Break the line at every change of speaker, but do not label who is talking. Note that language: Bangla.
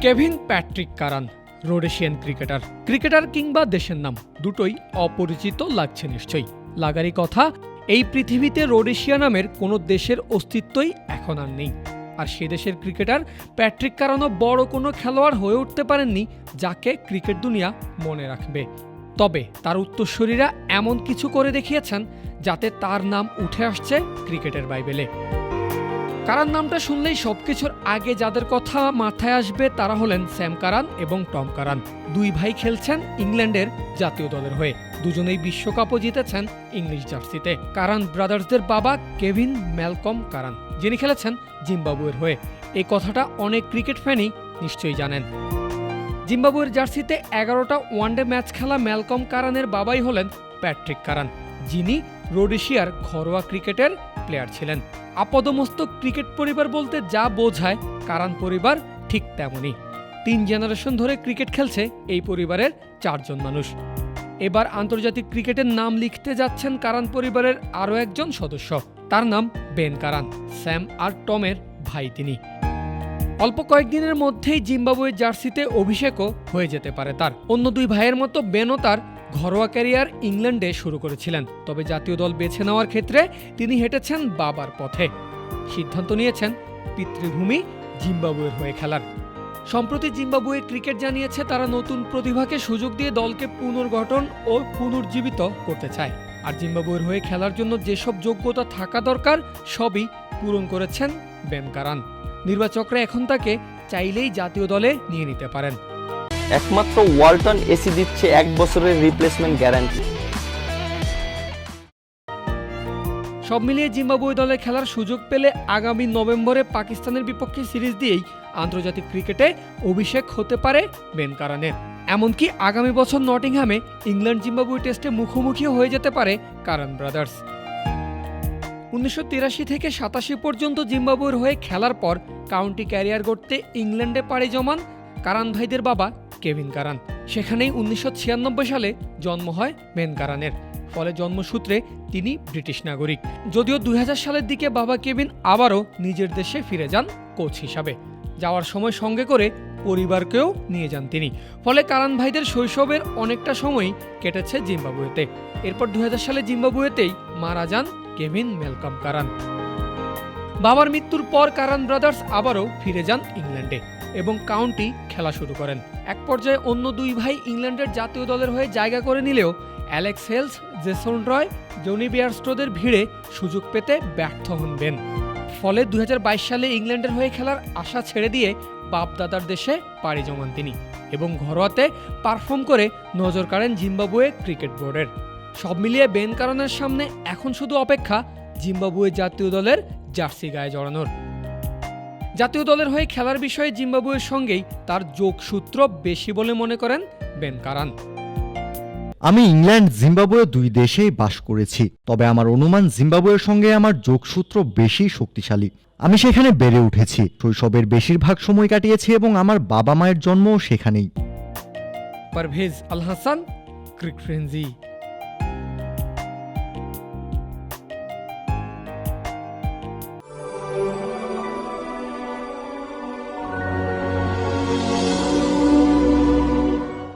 Kevin Patrick Curran, Rhodesian cricketer. Cricketer কিংবা দেশের নাম, দুটোই অপরিচিত লাগছে নিশ্চয়ই। লাগারই কথা, এই পৃথিবীতে রোডেশিয়া নামের কোনো দেশের অস্তিত্বই এখন আর নেই। আর সে দেশের ক্রিকেটার প্যাট্রিক কারানও বড় কোনো খেলোয়াড় হয়ে উঠতে পারেননি, যাকে ক্রিকেট দুনিয়া মনে রাখবে। তবে তার উত্তরসূরিরা এমন কিছু করে দেখিয়েছেন, যাতে তার নাম উঠে আসছে ক্রিকেটের বাইবেলে। কারান নামটা শুনলেই সবকিছুর আগে যাদের কথা মাথায় আসবে তারা হলেন স্যাম কারান এবং টম কারান। দুই ভাই খেলছেন ইংল্যান্ডের জাতীয় দলের হয়ে। দুজনেই বিশ্বকাপও জিতেছেন ইংলিশ জার্সিতে। কারান ব্রাদার্সদের বাবা কেভিন ম্যালকম কারান, যিনি খেলেছেন জিম্বাবুয়ের হয়ে। এই কথাটা অনেক ক্রিকেট ফ্যানই নিশ্চয়ই জানেন। জিম্বাবুয়ের জার্সিতে এগারোটা ওয়ানডে ম্যাচ খেলা ম্যালকম কারানের বাবাই হলেন প্যাট্রিক কারান, যিনি রোডেশিয়ার ঘরোয়া ক্রিকেটের প্লেয়ার ছিলেন। আপদমস্তক ক্রিকেট পরিবার বলতে যা বোঝায়, কারান পরিবার ঠিক তেমনই। তিন জেনারেশন ধরে ক্রিকেট খেলছে এই পরিবারের চারজন মানুষ। এবার আন্তর্জাতিক ক্রিকেটের নাম লিখতে যাচ্ছেন কারান পরিবারের আরও একজন সদস্য। তার নাম বেন কারান। স্যাম আর টমের ভাই তিনি। অল্প কয়েকদিনের মধ্যেই জিম্বাবুয়ের জার্সিতে অভিষেকও হয়ে যেতে পারে তার। অন্য দুই ভাইয়ের মতো বেনও তার ঘরোয়া ক্যারিয়ার ইংল্যান্ডে শুরু করেছিলেন, তবে জাতীয় দল বেছে নেওয়ার ক্ষেত্রে তিনি হেঁটেছেন বাবার পথে। সিদ্ধান্ত নিয়েছেন পিতৃভূমি জিম্বাবুয়ের হয়ে খেলার। সম্প্রতি জিম্বাবুয়ে ক্রিকেট জানিয়েছে, তারা নতুন প্রতিভাকে সুযোগ দিয়ে দলকে পুনর্গঠন ও পুনর্জীবিত করতে চায়। আর জিম্বাবুয়ের হয়ে খেলার জন্য যেসব যোগ্যতা থাকা দরকার, সবই পূরণ করেছেন বেন কারান নির্বাচকরা এখন তাকে চাইলেই জাতীয় দলে নিয়ে নিতে পারেন।
একমাত্র ওয়ালটন এসি দিচ্ছে এক বছরের রিপ্লেসমেন্ট গ্যারান্টি
সব মিলিয়ে জিম্বাবুয়ে দলে খেলার সুযোগ পেলে আগামী নভেম্বরে পাকিস্তানের বিপক্ষে সিরিজ দিয়েই আন্তর্জাতিক ক্রিকেটে অভিষেক হতে পারে বেন কারানের। এমনকি আগামী বছর নটিংহামে ইংল্যান্ড জিম্বাবুয়ে টেস্টে মুখোমুখিও হয়ে যেতে পারে কারান ব্রাদার্স। উনিশশো তিরাশি থেকে সাতাশি পর্যন্ত জিম্বাবুয়ের হয়ে খেলার পর কাউন্টি ক্যারিয়ার গড়তে ইংল্যান্ডে পাড়ি জমান কারান ভাইদের বাবা কেভিন কারান। সেখানেই উনিশশো ছিয়ানব্বই সালে জন্ম হয় মেন কারানের। ফলে জন্মসূত্রে তিনি ব্রিটিশ নাগরিক। যদিও দুই হাজার সালের দিকে বাবা কেভিন আবারও নিজের দেশে ফিরে যান কোচ হিসাবে। যাওয়ার সময় সঙ্গে করে পরিবারকেও নিয়ে যান তিনি। ফলে কারান ভাইদের শৈশবের অনেকটা সময়ই কেটেছে জিম্বাবুয়েতে। এরপর দুই হাজার সালে জিম্বাবুয়েতেই মারা যান কেভিন মেলকম কারান। বাবার মৃত্যুর পর কারান ব্রাদার্স আবারও ফিরে যান ইংল্যান্ডে। এবং কাউন্টি খেলা শুরু করেন। এক পর্যায়ে অন্য দুই ভাই ইংল্যান্ডের জাতীয় দলের হয়ে জায়গা করে নিলেও Alex Hales, Jason Roy, Jonny বিয়ারস্টোদের ভিড়ে সুযোগ পেতে ব্যর্থ হন বেন। ফলে দুই হাজার বাইশ সালে ইংল্যান্ডের হয়ে খেলার আশা ছেড়ে দিয়ে বাপ দাদার দেশে পাড়ি জমান তিনি এবং ঘরোয়াতে পারফর্ম করে নজর কাড়েন জিম্বাবুয়ে ক্রিকেট বোর্ডের। সব মিলিয়ে বেন কারণের সামনে এখন শুধু অপেক্ষা, জিম্বাবুয়ে জাতীয় দলের জার্সি গায়ে জড়ানোর। জাতীয় দলের হয়ে খেলার বিষয়ে জিম্বাবুয়ের সঙ্গেই তার যোগসূত্র বেশি বলে মনে করেন বেন কারান।
আমি ইংল্যান্ড জিম্বাবুয়ে দুই দেশেই বাস করেছি তবে আমার অনুমান জিম্বাবুয়ের সঙ্গে আমার যোগসূত্র বেশি শক্তিশালী। আমি সেখানে বেড়ে উঠেছি শৈশবের বেশিরভাগ সময় কাটিয়েছি এবং আমার বাবা মায়ের জন্মও সেখানেই।
Parvez Al Hasan Crick Frenzy